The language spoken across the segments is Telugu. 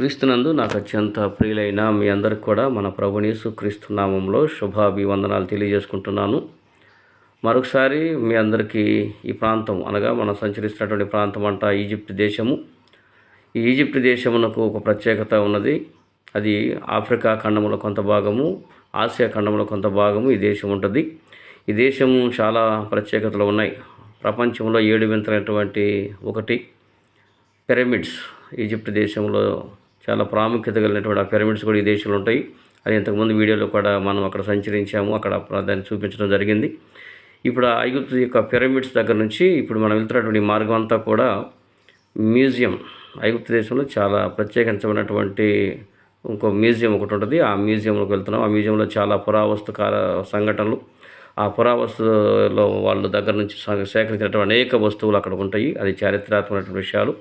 క్రీస్తునందు నాకు అత్యంత ప్రియులైన మీ అందరికి కూడా మన ప్రభునేసు క్రీస్తు నామంలో శుభాభివందనాలు తెలియజేసుకుంటున్నాను. మరొకసారి మీ అందరికీ ఈ ప్రాంతం అనగా మనం సంచరిస్తున్నటువంటి ప్రాంతం అంట ఈజిప్ట్ దేశము. ఈ ఈజిప్ట్ దేశమునకు ఒక ప్రత్యేకత ఉన్నది. అది ఆఫ్రికా ఖండంలో కొంత భాగము ఆసియా ఖండంలో కొంత భాగము ఈ దేశం ఉంటుంది. ఈ దేశం చాలా ప్రత్యేకతలు ఉన్నాయి. ప్రపంచంలో ఏడు వింతలైనటువంటి ఒకటి పిరమిడ్స్ ఈజిప్ట్ దేశంలో చాలా ప్రాముఖ్యత కలిగినటువంటి ఆ పిరమిడ్స్ కూడా ఈ దేశంలో ఉంటాయి. అది ఇంతకుముందు వీడియోలో కూడా మనం అక్కడ సంచరించాము. అక్కడ దాన్ని చూపించడం జరిగింది. ఇప్పుడు ఆ ఐగుప్తు యొక్క పిరమిడ్స్ దగ్గర నుంచి ఇప్పుడు మనం వెళ్తున్నటువంటి మార్గం అంతా కూడా మ్యూజియం. ఐగుప్తు దేశంలో చాలా ప్రత్యేకించబడినటువంటి ఇంకో మ్యూజియం ఒకటి ఉంటుంది. ఆ మ్యూజియంలోకి వెళ్తున్నాం. ఆ మ్యూజియంలో చాలా పురావస్తు కాల సంఘటనలు. ఆ పురావస్తులో వాళ్ళ దగ్గర నుంచి సేకరించినటువంటి అనేక వస్తువులు అక్కడ ఉంటాయి. అది చారిత్రాత్మకమైన విషయాలు.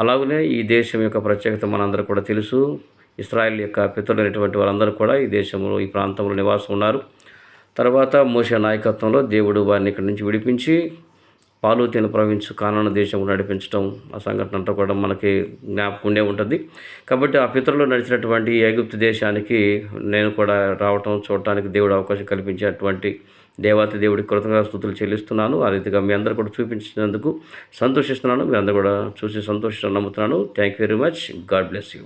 అలాగనే ఈ దేశం యొక్క ప్రత్యేకత మనందరూ కూడా తెలుసు. ఇస్రాయల్ యొక్క పితరులైనటువంటి వారందరూ కూడా ఈ దేశంలో ఈ ప్రాంతంలో నివాసం ఉన్నారు. తర్వాత మోషే నాయకత్వంలో దేవుడు వారిని ఇక్కడి నుంచి విడిపించి పాలుతీన ప్రవహించు కానాన దేశం నడిపించడం ఆ సంఘటన అంతా కూడా మనకి జ్ఞాపకం ఉంటుంది. కాబట్టి ఆ పితరులు నడిచినటువంటి ఈ ఐగుప్తు దేశానికి నేను కూడా రావటం చూడటానికి దేవుడు అవకాశం కల్పించేటువంటి దేవాతి దేవుడికి కృతజ్ఞత స్థుతులు చెల్లిస్తున్నాను. ఆ రీతిగా మీ అందరూ కూడా చూపించినందుకు సంతోషిస్తున్నాను. మీ అందరూ కూడా చూసి సంతోషిస్తాను నమ్ముతున్నాను. Thank you very much God bless you